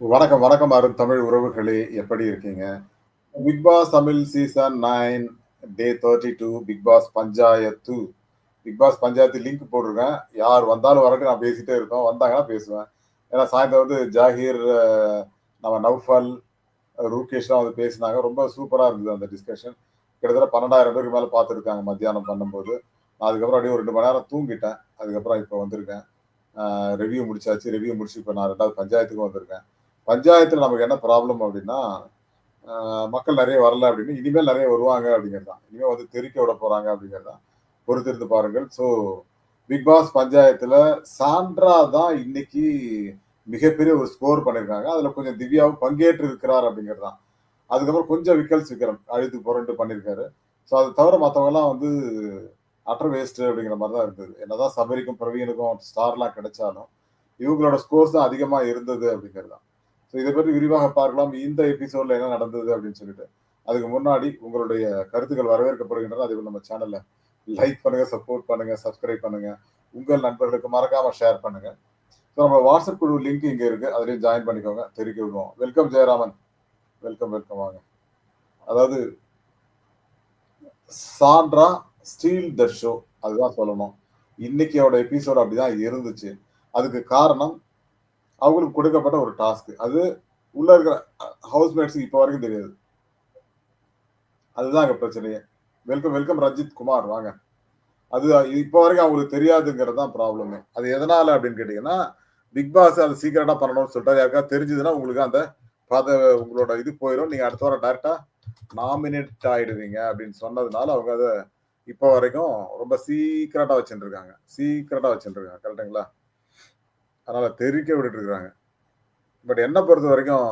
வணக்கம், வணக்கம் அருண் தமிழ் உறவுகளே! எப்படி இருக்கீங்க? Bigg Boss Tamil season nine day 32 Bigg Boss panchayat. Bigg Boss panchayat link போட்டிருக்கேன். யார் வந்தாலும் வரட்டும் நான் பேசிட்டே இருக்கோம். வந்தாங்கன்னா பேசுவேன். ஏன்னா சாயந்தரம் வந்து ஜாகீர், நம்ம நவ்ஃபல் ரூகேஷ்லாம் வந்து பேசினாங்க. ரொம்ப சூப்பராக இருந்தது அந்த டிஸ்கஷன். கிட்டத்தட்ட 12,000 பேருக்கு மேலே பார்த்துருக்காங்க மத்தியானம் பண்ணும்போது. நான் அதுக்கப்புறம் அப்படியே ஒரு ரெண்டு மணி நேரம் தூங்கிட்டேன். அதுக்கப்புறம் இப்போ வந்திருக்கேன். ரிவ்யூ முடிச்சாச்சு. ரிவ்யூ முடிச்சு இப்போ நான் ரெண்டாவது பஞ்சாயத்துக்கும் வந்திருக்கேன். பஞ்சாயத்தில் நமக்கு என்ன ப்ராப்ளம் அப்படின்னா மக்கள் நிறைய வரல அப்படின்னு, இனிமேல் நிறைய வருவாங்க அப்படிங்கிறது தான். இனிமேல் வந்து தெறிக்க விட போகிறாங்க அப்படிங்கிறது தான். பொறுத்திருந்து பாருங்கள். ஸோ பிக் பாஸ் பஞ்சாயத்தில் சாண்ட்ரா தான் இன்னைக்கு மிகப்பெரிய ஒரு ஸ்கோர் பண்ணியிருக்காங்க. அதில் கொஞ்சம் திவ்யாவும் பங்கேற்று இருக்கிறார் அப்படிங்கிறது தான். அதுக்கப்புறம் கொஞ்சம் விக்கல்ஸ் விக்ரம் அழுத்து புரண்டு பண்ணியிருக்காரு. ஸோ அதை தவிர மற்றவங்கலாம் வந்து அட்டர் வேஸ்ட் அப்படிங்கிற மாதிரி தான் இருந்தது. என்னதான் சபரிக்கும், பிரவீனுக்கும் ஸ்டார்லாம் கிடைச்சாலும், இவங்களோட ஸ்கோர்ஸ் தான் அதிகமாக இருந்தது அப்படிங்கிறது தான். இதை பற்றி விரிவாக பார்க்கலாம். இந்த எபிசோட்ல என்ன நடந்தது அப்படின்னு சொல்லிட்டு. அதுக்கு முன்னாடி உங்களுடைய கருத்துக்கள் வரவேற்கப்படுகின்றன. அதேபோல நம்ம சேனல்ல லைக் பண்ணுங்க, சப்போர்ட் பண்ணுங்க, சப்ஸ்கிரைப் பண்ணுங்க. உங்கள் நண்பர்களுக்கு மறக்காம ஷேர் பண்ணுங்க. ஸோ நம்ம வாட்ஸ்அப் குழு லிங்க் இங்க இருக்கு. அதுலேயும் ஜாயின் பண்ணிக்கோங்க. தெரிவிக்க விடுவோம். வெல்கம் ஜெயராமன். வெல்கம், வெல்கம் வாங்க. அதாவது சாண்ட்ரா ஸ்டீல் த ஷோ அதுதான் சொல்லணும். இன்னைக்கியோட எபிசோடு அப்படிதான் இருந்துச்சு. அதுக்கு காரணம் அவங்களுக்கு கொடுக்கப்பட்ட ஒரு டாஸ்க். அது உள்ள இருக்கிற ஹவுஸ்மேட்ஸுக்கு இப்போ வரைக்கும் தெரியாது. அதுதான் அங்கே பிரச்சனையே. வெல்கம், வெல்கம் ரஞ்சித் குமார் வாங்க. அது இப்போ வரைக்கும் அவங்களுக்கு தெரியாதுங்கிறது தான் ப்ராப்ளமே. அது எதனால அப்படின்னு கேட்டீங்கன்னா, பிக் பாஸ் அதை சீக்கிரட்டாக பண்ணணும்னு சொல்லிட்டாரு. யாருக்காவது தெரிஞ்சதுன்னா உங்களுக்கு அந்த பத உங்களோட இது போயிடும் நீங்கள் அடுத்த வாரம் டேரெக்டாக நாமினேட் ஆகிடுவீங்க அப்படின்னு சொன்னதுனால, அவங்க அதை இப்போ வரைக்கும் ரொம்ப சீக்கிரட்டாக வச்சுட்டு இருக்காங்க. சீக்ரெட்டா வச்சுட்டு இருக்காங்க. கரெக்ட்டுங்களா? அதனால் தெறிக்க விட்டுட்டு பட் பட் பொறுத்த வரைக்கும்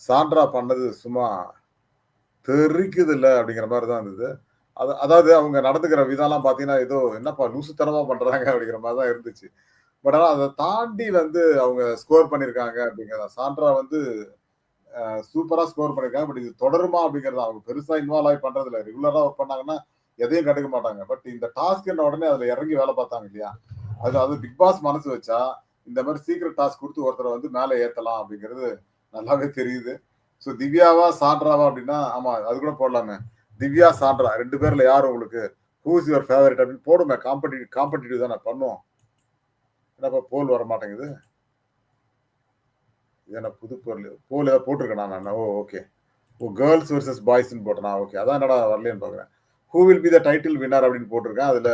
சாண்ட்ரா பண்ணது சும்மா தெறிக்குதுல்ல அப்படிங்கிற மாதிரி தான் இருந்தது. அது அதாவது அவங்க நடந்துக்கிற விதம்லாம் பார்த்தீங்கன்னா, ஏதோ என்னப்பா லூசுத்தனமாக பண்ணுறாங்க அப்படிங்கிற மாதிரி தான் இருந்துச்சு. பட் ஆனால் அதை தாண்டி வந்து அவங்க ஸ்கோர் பண்ணியிருக்காங்க அப்படிங்கிறத சாண்ட்ரா வந்து சூப்பராக ஸ்கோர் பண்ணியிருக்காங்க. பட் இது தொடருமா அப்படிங்கிறது அவங்க பெருசாக இன்வால்வ் ஆகி பண்ணுறதில்ல ரெகுலராக ஒர்க் பண்ணாங்கன்னா, எதையும் கண்டுக்க மாட்டாங்க. பட் இந்த டாஸ்க் என்ன உடனே அதில் இறங்கி வேலை பார்த்தாங்க இல்லையா? அது அது பிக் பாஸ் மனசு வச்சா, இந்த மாதிரி சீக்கிரம் டாஸ்க் கொடுத்து ஒருத்தரை வந்து மேலே ஏற்றலாம் அப்படிங்கிறது நல்லாவே தெரியுது. ஸோ திவ்யாவா, சாண்ட்ராவா அப்படின்னா, ஆமாம் அது கூட போடலாமே. திவ்யா, சாண்ட்ரா ரெண்டு பேர்ல யார் உங்களுக்கு ஹூஸ் யுவர் ஃபேவரட் அப்படின்னு போடுமே காம்படிட்டிவ் காம்படிட்டிவ் தானே பண்ணுவோம். என்னப்பா போல் வர மாட்டேங்குது? ஏன்னா புது பொருள்? போல் ஏதாவது போட்டிருக்கேன் நான் oh! Okay. Oh girls versus பாய்ஸ்ன்னு போட்டேனா? ஓகே. அதான் என்னடா வரலன்னு பார்க்குறேன். Who will be the title winner அப்படின்னு போட்டிருக்கேன். அதில்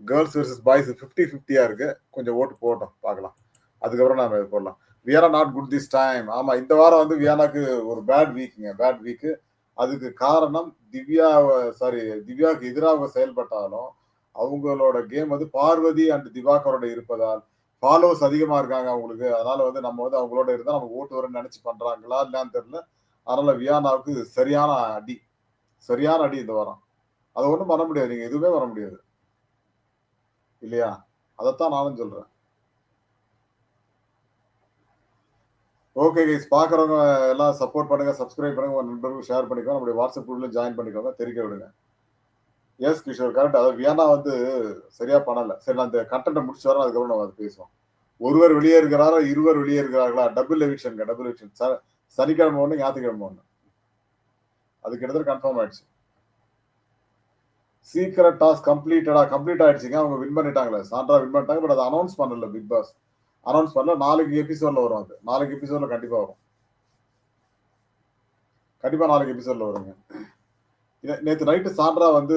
கேர்ள்ஸ் வெர்சஸ் பாய்ஸ் ஃபிஃப்டி ஃபிஃப்டியாக இருக்குது கொஞ்சம் ஓட்டு போட்டோம் பார்க்கலாம். அதுக்கப்புறம் நாம இது போடலாம். We not good this time. ஆமா இந்த வாரம் வந்து வியானாக்கு ஒரு பேட் வீக்குங்க பேட் வீக்கு அதுக்கு காரணம் திவ்யா சாரி திவ்யாவுக்கு எதிராக செயல்பட்டாலும், அவங்களோட கேம் வந்து பார்வதி அண்ட் திவாகரோட இருப்பதால், ஃபாலோவர்ஸ் அதிகமா இருக்காங்க அவங்களுக்கு. அதனால வந்து நம்ம வந்து அவங்களோட இருந்தா நம்ம ஓட்டு வரும்னு நினைச்சு பண்றாங்களா என்னன்னு தெரியல. அதனால வியானாவுக்கு சரியான அடி. சரியான அடி இந்த வாரம். அதை ஒன்றும் பண்ண முடியாது. நீங்க எதுவுமே வர முடியாது. இல்லையா? அதைத்தான் நானும் சொல்றேன். ஓகே கைஸ் பார்க்குறவங்க எல்லாம் சப்போர்ட் பண்ணுங்க, சப்ஸ்கிரைப் பண்ணுங்க, உங்கள் நண்பர்களுக்கு ஷேர் பண்ணிக்கோங்க. நம்முடைய வாட்ஸ்அப் குரூப்ல ஜாயின் பண்ணிக்கோங்க. தெரிவிக்க விடுங்க. Yes Kishore correct. அதாவது வியானா வந்து சரியா பண்ணல. சரி நான் அந்த கண்டென்ட்டை முடிச்சு வரேன். அதுக்கப்புறம் நம்ம அது பேசுவோம். ஒருவர் வெளியே இருக்கிறாரா? இருவர் வெளியே இருக்கிறார்களா? டபுள் எவிக்ஷன்ங்க. Double eviction. ச சனிக்கிழமை ஒன்று ஞாயிற்றுக்கிழமை ஒன்று அது கிட்டத்தட்ட கன்ஃபார்ம் ஆயிடுச்சு. சீக்கிரம் டாஸ்க் கம்ப்ளீட்டடா கம்ப்ளீட் ஆயிடுச்சுங்க. அவங்க வின் பண்ணிட்டாங்களே. சாண்ட்ரா வின் பண்ணிட்டாங்க. பட் அதை அனௌன்ஸ் பண்ணல பிக் பாஸ். அனௌன்ஸ் பண்ணல. நாளைக்கு எபிசோட்ல வரும் அது. நாளைக்கு எபிசோட்ல கண்டிப்பா வரும். கண்டிப்பா நாளைக்கு எபிசோட்ல வருங்க. நேற்று நைட்டு சாண்ட்ரா வந்து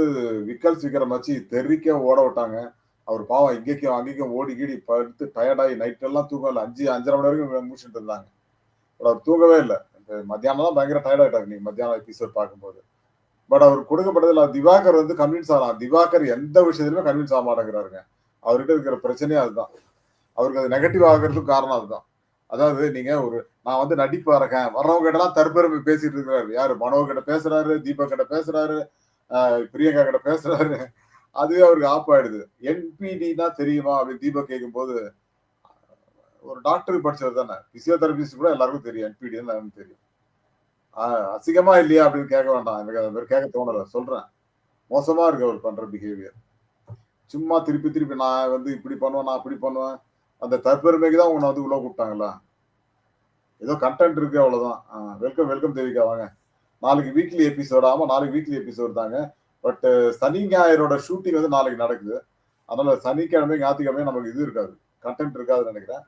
விக்கல் சீக்கிரம் வச்சு தெறிக்க ஓட விட்டாங்க. அவர் பாவம் இங்கேக்கும் அங்கேக்கும் ஓடி கீடி படுத்து டயர்டாகி நைட்டெல்லாம் நைட் எல்லாம் தூக்கம் இல்ல. 5 5:30 மணி வரைக்கும் முடிச்சுட்டு இருந்தாங்க. பட் அவர் தூங்கவே இல்லை மத்தியானம் தான் பயங்கர டயர்ட் ஆகிட்டாங்க நீ மத்தியானம் எபிசோட் பார்க்கும்போது. பட் அவர் கொடுக்கப்பட்டதில் திவாகர் வந்து கன்வின்ஸ் ஆகலாம் திவாகர் எந்த விஷயத்துலையுமே கன்வின்ஸ் ஆக மாட்டேங்கிறாருங்க. அவர்கிட்ட இருக்கிற பிரச்சனையே அதுதான். அவருக்கு அது நெகட்டிவ் ஆகுறதுக்கு காரணம் அதுதான். அதாவது நீங்க ஒரு நான் வந்து நடிப்பு இருக்கேன். வர்றவங்க எல்லாம் தற்பெருமை பேசிட்டு இருக்கிறாரு. யாரு மனோ கிட்ட பேசுறாரு, தீபக் கிட்ட பேசுறாரு, பிரியங்கா கிட்ட பேசுறாரு. அதுவே அவருக்கு ஆப் ஆயிடுது. என்பிடினா தெரியுமா அப்படின்னு தீபக் கேட்கும்போது, ஒரு டாக்டருக்கு படிச்சவர் தானே. பிசியோதெரபிஸ்ட் கூட எல்லாருக்கும் தெரியும். என்பிடின்னு எல்லாருக்கும் தெரியும். அசிங்கமா இல்லையா அப்படின்னு கேட்க வேண்டாம். எனக்கு அது கேட்க தோணல. சொல்றேன். மோசமா இருக்கு அவர் பண்ற பிஹேவியர். சும்மா திருப்பி திருப்பி நான் வந்து இப்படி பண்ணுவேன், நான் அப்படி பண்ணுவேன். அந்த தற்பெருமைக்கு தான் உன்னை வந்து உள்ள கூப்பிட்டாங்களா? ஏதோ கண்டென்ட் இருக்கு அவ்வளவுதான். வெல்கம் வெல்கம் தேவிகா வாங்க. நாளைக்கு வீக்லி எபிசோட் ஆமா நாளைக்கு வீக்லி எபிசோட் தாங்க. பட் சனி ஞாயிறோட ஷூட்டிங் வந்து நாளைக்கு நடக்குது. அதனால சனிக்கிழமை ஞாயிற்றுக்கிழமை நமக்கு இது இருக்காது. கண்டென்ட் இருக்காதுன்னு நினைக்கிறேன்.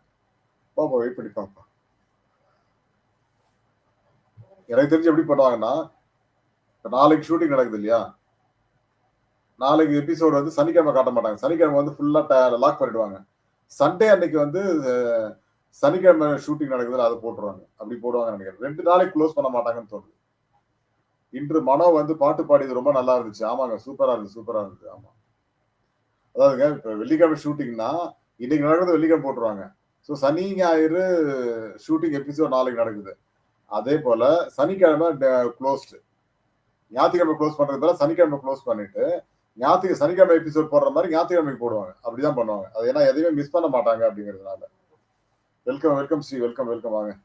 பாப்பா வெயிட் பண்ணி பாப்பா எனக்கு தெரிஞ்சு எப்படி பண்ணுவாங்கன்னா இப்போ நாளைக்கு ஷூட்டிங் நடக்குது இல்லையா? நாளைக்கு எபிசோடு வந்து சனிக்கிழமை காட்ட மாட்டாங்க. சனிக்கிழமை வந்து ஃபுல்லாக லாக் பண்ணிடுவாங்க. சண்டே அன்னைக்கு வந்து சனிக்கிழமை ஷூட்டிங் நடக்குதுல அதை போட்டுருவாங்க. அப்படி போடுவாங்க நினைக்கிறேன். ரெண்டு நாளைக்கு க்ளோஸ் பண்ண மாட்டாங்கன்னு தோணுது. இன்று மனோ வந்து பாட்டு பாடியது ரொம்ப நல்லா இருந்துச்சு. ஆமாங்க சூப்பரா இருந்துச்சு சூப்பரா இருந்துச்சு. ஆமா. அதாவதுங்க இப்ப வெள்ளிக்கிழமை ஷூட்டிங்னா இன்னைக்கு நடக்கிறது வெள்ளிக்கிழமை போட்டுருவாங்க. ஸோ சனி ஞாயிறு ஷூட்டிங் எபிசோட் நாளைக்கு நடக்குது. அதே போல சனிக்கிழமை க்ளோஸ்டு ஞாயிற்றுக்கிழமை க்ளோஸ் பண்றதுனால சனிக்கிழமை க்ளோஸ் பண்ணிட்டு ஞாயிற்று சனிக்கிழமை எபிசோட் போடுற மாதிரி ஞாயிற்றுக்கிழமைக்கு போடுவாங்க. அப்படிதான் பண்ணுவாங்க. அது ஏன்னா எதையுமே மிஸ் பண்ண மாட்டாங்க அப்படிங்கிறதுனால. Welcome welcome Sri welcome welcome வாங்க.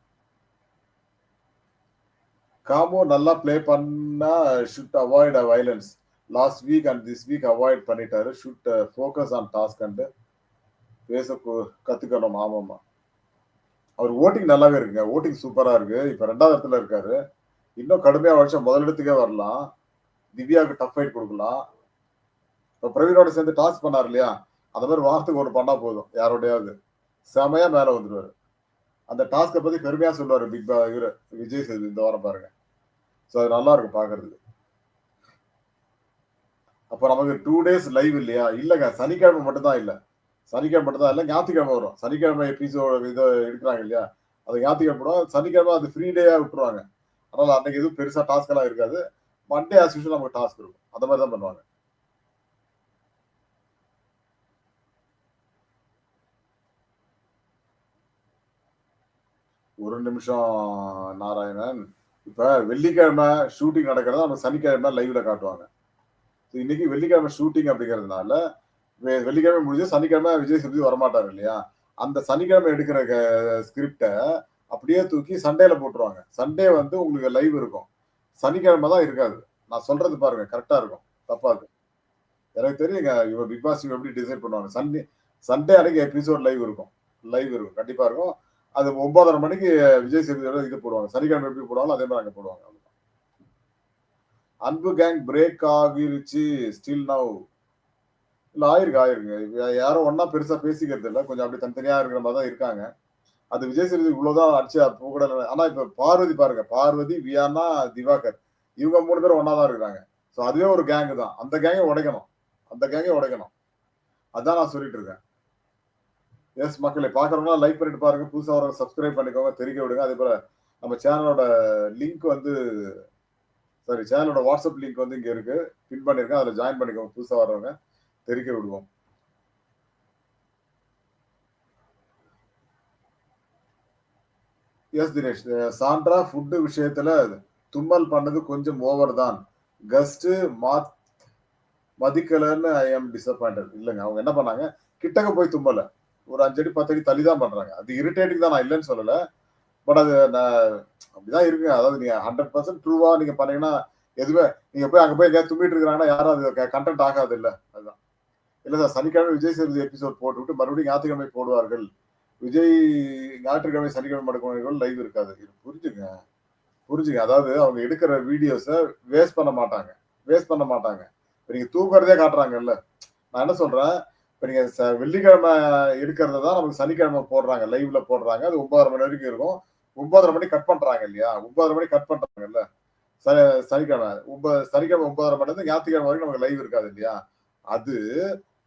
காமோ நல்லா ப்ளே பண்ணா should avoid violence last week and this week avoid பண்ணிட்டாரு. Should focus on task and பேச கத்துக்கணும். ஆமாமா அவர் ஓட்டிங் நல்லாவே இருக்குங்க. ஓட்டிங் சூப்பரா இருக்கு. இப்ப ரெண்டாவது இடத்துல இருக்காரு. இன்னும் கடுமையா வருஷம் முதலிடத்துக்கே வரலாம். திவ்யாவுக்கு டஃப் ஃபைட் கொடுக்கலாம். இப்போ பிரவீனோட சேர்ந்து டாஸ்க் பண்ணார் இல்லையா? அந்த மாதிரி வாரத்துக்கு ஒன்று பண்ணா போதும். யாரோடையாவது. செமையா மேல வந்துடுவாரு அந்த டாஸ்கை பத்தி பெருமையா சொல்லுவாரு பிக் பா இவரு விஜய் சேது இந்த வாரம் பாருங்க. ஸோ அது நல்லா இருக்கும் பாக்குறதுக்கு. அப்போ நமக்கு டூ டேஸ் லைவ் இல்லையா? இல்லைங்க சனிக்கிழமை மட்டும்தான் இல்லை. சனிக்கிழமை மட்டும்தான் இல்லை ஞாயிற்றுக்கிழமை வரும். சனிக்கிழமை எபிசோட் இதை எடுக்கிறாங்க இல்லையா? அது ஞாயிற்றுக்கிழமை போடும் சனிக்கிழமை அது ஃப்ரீ டேயாக விட்டுருவாங்க. அதனால் அன்றைக்கி எதுவும் பெருசாக டாஸ்க்கெல்லாம் இருக்காது. மண்டே ஆஸ் யூஷுவல் நமக்கு டாஸ்க் இருக்கும். அந்த மாதிரி தான் பண்ணுவாங்க. ஒரு நிமிஷம் நாராயணன். இப்ப வெள்ளிக்கிழமை ஷூட்டிங் நடக்கிறத? நம்ம சனிக்கிழமை லைவ்ல காட்டுவாங்க. இன்னைக்கு வெள்ளிக்கிழமை ஷூட்டிங் அப்படிங்கிறதுனால வெ- வெள்ளிக்கிழமை முடிஞ்சு சனிக்கிழமை விஜய் சேதுபதி வரமாட்டாரு இல்லையா? அந்த சனிக்கிழமை எடுக்கிற ஸ்கிரிப்டை அப்படியே தூக்கி சண்டேல போட்டுருவாங்க. சண்டே வந்து உங்களுக்கு லைவ் இருக்கும். சனிக்கிழமை தான் இருக்காது. நான் சொல்றது பாருங்க கரெக்டா இருக்கும். தப்பாது எனக்கு தெரியுங்க இவ பிக் பாஸ் எப்படி டிசைட் பண்ணுவாங்க? சண்டே சண்டே அன்னைக்கு எபிசோட் லைவ் இருக்கும். லைவ் இருக்கும். கண்டிப்பா இருக்கும். அது ஒன்பதரை மணிக்கு விஜய் சேதுபதியோட இது போடுவாங்க. சனிக்கிழமை எப்படி போடுவாங்களோ அதே மாதிரி அங்கே போடுவாங்க. அன்பு கேங் பிரேக் ஆகிருச்சு. ஸ்டில் நவ் இல்லை ஆயிருக்கு ஆயிருக்குங்க யாரும் ஒன்றா பெருசாக பேசிக்கிறது இல்லை. கொஞ்சம் அப்படி தனித்தனியாக இருக்கிற மாதிரி தான் இருக்காங்க. அது விஜய் சேதுபதி இவ்வளோதான் அடிச்சு அப்போ கூட ஆனால் இப்போ பார்வதி பாருங்க. பார்வதி வியானா திவாகர். இவங்க மூணு பேரும் ஒன்றா தான் இருக்கிறாங்க. ஸோ அதுவே ஒரு கேங்கு தான். அந்த கேங்கை உடைக்கணும். அந்த கேங்கை உடைக்கணும். அதான் நான் சொல்லிட்டு இருக்கேன். எஸ் மக்களை பாக்குறவங்க லைக் பண்ணிட்டு பாருங்க. புதுசா வரவங்க சப்ஸ்கிரைப் பண்ணிக்கோங்க. தெரிவிக்க விடுங்க. அதே போல நம்ம சேனலோட லிங்க் வந்து சாரி சேனலோட வாட்ஸ்அப் லிங்க் வந்து இங்க இருக்கு. பின் பண்ணிருக்கேன். அதுல ஜாயின் பண்ணிக்கோங்க. புதுசா வரவங்க தெரிவிக்க விடுவோம். எஸ் தினேஷ் சாண்ட்ரா ஃபுட்டு விஷயத்துல தும்மல் பண்ணது கொஞ்சம் ஓவர் தான். கஸ்ட் மாத் மதிக்கலன்னு ஐ ஆம் டிசப்பாயிண்டட் இல்லைங்க. அவங்க என்ன பண்ணாங்க? கிட்டக்க போய் தும்மலை. ஒரு அஞ்சடி பத்தடி தள்ளி தான் பண்றாங்க. அது இரிட்டேட்டிங் தான் நான் இல்லைன்னு சொல்லல. பட் அது நான் அப்படிதான் இருக்குங்க. அதாவது நீங்க ஹண்ட்ரட் பர்சன்ட் ட்ரூவா நீங்க பண்ணீங்கன்னா எதுவுமே நீங்க போய் அங்க போய் எங்கேயாவது தும்பிட்டு இருக்கிறாங்கன்னா யாரும் அது கண்டென்ட் ஆகாது இல்ல அதுதான். இல்ல சார் சனிக்கிழமை விஜய் சேதுபதி எபிசோட் போட்டுவிட்டு மறுபடியும் ஞாயிற்றுக்கிழமை போடுவார்கள். விஜய் ஞாயிற்றுக்கிழமை சனிக்கிழமை மடக்குவர்கள் லைவ் இருக்காது. இது புரிஞ்சுங்க. புரிஞ்சுங்க. அதாவது அவங்க எடுக்கிற வீடியோஸை வேஸ்ட் பண்ண மாட்டாங்க. வேஸ்ட் பண்ண மாட்டாங்க. இப்ப நீங்க தூக்குறதே காட்டுறாங்கல்ல. நான் என்ன சொல்றேன்? இப்ப நீங்க ச- வெள்ளிக்கிழமை இருக்கிறது தான் நமக்கு சனிக்கிழமை போடுறாங்க லைவ்ல போடுறாங்க. அது ஒன்பதரை மணி வரைக்கும் இருக்கும். ஒன்பதரை மணி கட் பண்றாங்க இல்லையா? ஒன்பதரை மணி கட் பண்றாங்கல்ல? ச சனிக்கிழமை. ஒன்பது சனிக்கிழமை ஒன்பதரை மணி இருந்து ஞாயிற்றுக்கிழமை வரைக்கும் நமக்கு லைவ் இருக்காது இல்லையா? அது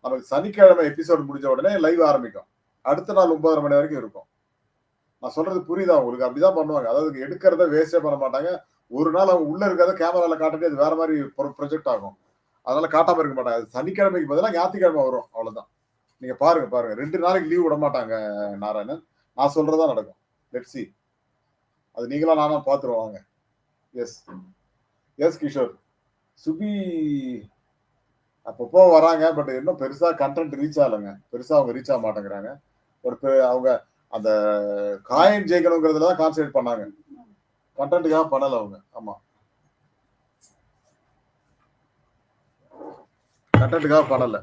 நமக்கு சனிக்கிழமை எபிசோட் முடிஞ்ச உடனே லைவ் ஆரம்பிக்கும். அடுத்த நாள் ஒன்பதரை மணி வரைக்கும் இருக்கும். நான் சொல்றது புரியுதா உங்களுக்கு? அப்படிதான் பண்ணுவாங்க. அதாவது எடுக்கிறத வேஸ்டே பண்ண மாட்டாங்க. ஒரு நாள் அவங்க உள்ள இருக்கிறத கேமரால காட்டிட்டு அது வேற மாதிரி ப்ரொஜெக்ட் ஆகும். அதனால காட்டாம இருக்க மாட்டாங்க. சனிக்கிழமைக்கு பதிலாக ஞாயிற்றுக்கிழமை வரும். அவ்வளவுதான். நீங்க பாருங்க பாருங்க. ரெண்டு நாளைக்கு லீவ் விட மாட்டாங்க நாராயணன். நான் சொல்றதா நடக்கும். லெட் சி அது நீங்களா நானா பார்த்துருவோம் வாங்க. S S Kishore. சுபி அப்பப்போ வராங்க பட் இன்னும் பெருசா கண்டென்ட் ரீச் ஆகலைங்க. பெருசா அவங்க ரீச் ஆக மாட்டேங்கிறாங்க. ஒரு அவங்க அந்த காயின் ஜெயிக்கணுங்கிறதுல தான் கான்சென்ட்ரேட் பண்ணாங்க கண்டென்ட்டுக்காக பண்ணலை அவங்க. ஆமாம் கண்டென்ட்டுக்காக பண்ணல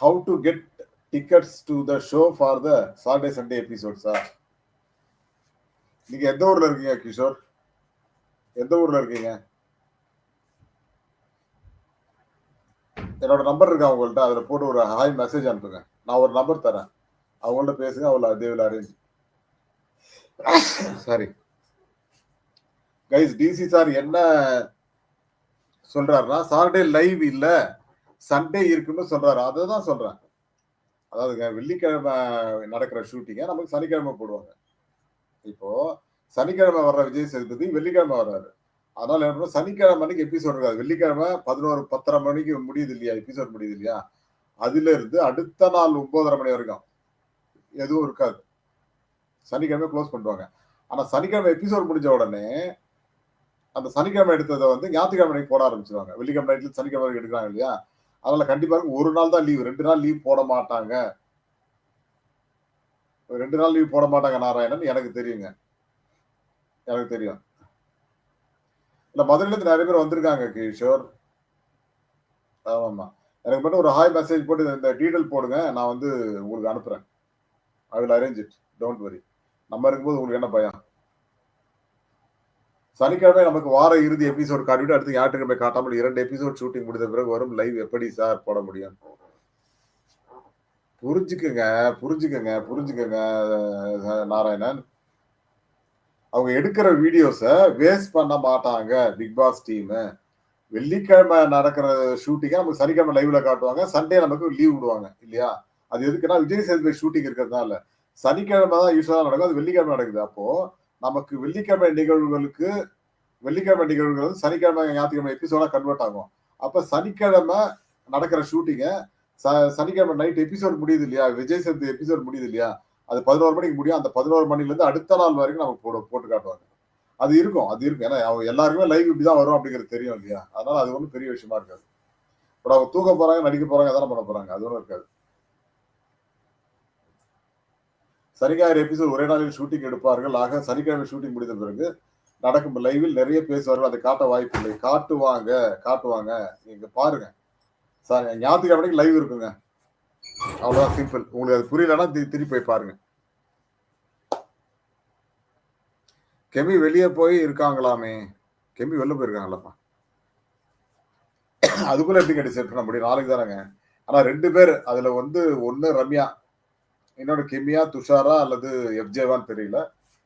how to get tickets to the show for the Saturday Sunday எபிசோட்ஸா நீங்க எந்த ஊர்ல இருக்கீங்க கிஷோர்? எந்த ஊர்ல இருக்கீங்க? என்னோட நம்பர் இருக்கா அவங்கள்ட்ட அதில் போட்டு ஒரு ஹாய் மெசேஜ் அனுப்புங்க. நான் ஒரு நம்பர் தரேன். அவங்கள்ட்ட பேசுங்க அவளை தேவில் arrange sorry guys DC sir என்ன சொல்றாருன்னா சாட்டர்டே லைவ் இல்ல சண்டே இருக்குன்னு சொல்றாரு. அதை தான் சொல்றேன் அதாவதுங்க வெள்ளிக்கிழமை நடக்கிற ஷூட்டிங்கை நமக்கு சனிக்கிழமை போடுவாங்க. இப்போ சனிக்கிழமை வர்ற விஜய் சேதுபதி வெள்ளிக்கிழமை வர்றாரு. அதனால என்ன பண்ணுவோம்? சனிக்கிழமை அன்னைக்கு எபிசோட் இருக்காது. வெள்ளிக்கிழமை பதினோரு பத்தரை மணிக்கு முடியுது இல்லையா? எபிசோட் முடியுது இல்லையா? அதுல இருந்து அடுத்த நாள் ஒன்பதரை மணி வரைக்கும். எதுவும் இருக்காது. சனிக்கிழமை க்ளோஸ் பண்ணுவாங்க. ஆனா சனிக்கிழமை எபிசோட் முடிஞ்ச உடனே அந்த சனிக்கிழமை எடுத்ததை வந்து ஞாயிற்றுக்கிழமை போட ஆரம்பிச்சிருவாங்க. வெள்ளிக்கிழமை நைட்ல சனிக்கிழமை எடுக்கிறாங்க இல்லையா? அதனால கண்டிப்பாக ஒரு நாள் தான் லீவ் ரெண்டு நாள் லீவ் போட மாட்டாங்க. ரெண்டு நாள் லீவ் போட மாட்டாங்க நாராயணன். எனக்கு தெரியுங்க. எனக்கு தெரியும். இல்ல மதுரையிலேருந்து நிறைய பேர் வந்திருக்காங்க கிஷோர். ஆமாம் எனக்கு மட்டும் ஒரு ஹாய் மெசேஜ் போட்டு இந்த டீட்டெயில் போடுங்க. நான் வந்து உங்களுக்கு அனுப்புறேன். I will arrange it don't worry நம்ம இருக்கும்போது உங்களுக்கு என்ன பயம்? சனிக்கிழமை நமக்கு வார இறுதி எபிசோட் காட்டிவிட்டு அடுத்து ஞாயிற்றுக்கிழமை காட்டாமல் இரண்டு எபிசோட் ஷூட்டிங் முடிந்த பிறகு வரும் லைவ் எப்படி சார் போட முடியும்? புரிஞ்சுக்குங்க புரிஞ்சுக்கங்க புரிஞ்சுக்கங்க நாராயணன். அவங்க எடுக்கிற வீடியோஸ வேஸ்ட் பண்ண மாட்டாங்க பிக் பாஸ் டீமு வெள்ளிக்கிழமை நடக்கிற ஷூட்டிங்கை நமக்கு சனிக்கிழமை லைவ்ல காட்டுவாங்க சண்டே நமக்கு லீவ் விடுவாங்க இல்லையா? அது எதுக்குன்னா விஜய் சேதுபதி ஷூட்டிங் இருக்கிறதுனால. சனிக்கிழமை தான் யூஸ்வலாக நடக்கும் அது வெள்ளிக்கிழமை நடக்குது. அப்போ நமக்கு வெள்ளிக்கிழமை நிகழ்வுகளுக்கு வெள்ளிக்கிழமை நிகழ்வுகள் வந்து சனிக்கிழமை ஞாயிற்றுக்கிழமை எபிசோடா கன்வெர்ட் ஆகும். அப்ப சனிக்கிழமை நடக்கிற ஷூட்டிங்கை சனிக்கிழமை நைட் எபிசோட் முடியுது இல்லையா? விஜய் சேது எபிசோட் முடியுது இல்லையா? அது பதினோரு மணிக்கு முடியும். அந்த பதினோரு மணிலேருந்து அடுத்த நாள் வரைக்கும் நமக்கு போட போட்டு காட்டுவாங்க. அது இருக்கும் அது இருக்கும். ஏன்னா அவங்க எல்லாருக்குமே லைவ் இப்படிதான் வரும் அப்படிங்கிறது தெரியும் இல்லையா? அதனால அது ஒன்றும் பெரிய விஷயமா இருக்காது. பட் அவங்க தூக்க போறாங்க நடிக்க போறாங்க அதெல்லாம் பண்ண போறாங்க. அது ஒன்றும் இருக்காது. சனிக்கிழமை எபிசோட் ஒரே நாளில் ஷூட்டிங் எடுப்பார்கள். ஆக சனிக்கிழமை ஷூட்டிங் முடிந்த பிறகு நடக்கும் லைவில் நிறைய பேசுவார்கள். அதை காட்ட வாய்ப்பு இல்லை. காட்டுவாங்க காட்டுவாங்க. நீங்க பாருங்க. சார் ஞாயிற்றுக்கிழமைக்கு லைவ் இருக்குங்க. அவ்வளோதான் சிம்பிள் உங்களுக்கு அது புரியலன்னா திருப்பி போய் பாருங்க. கெமி வெளியே போய் இருக்காங்களாமே? கெமி வெளில போயிருக்காங்களப்பா? அதுக்குள்ள எப்படி டிசைட் பண்ண முடியும்? நாளைக்கு தானேங்க ஆனா ரெண்டு பேர் அதுல வந்து ஒன்னு ரம்யா என்னோட கெமியா துஷாரா அல்லது எஃப்ஜேவான்னு தெரியல.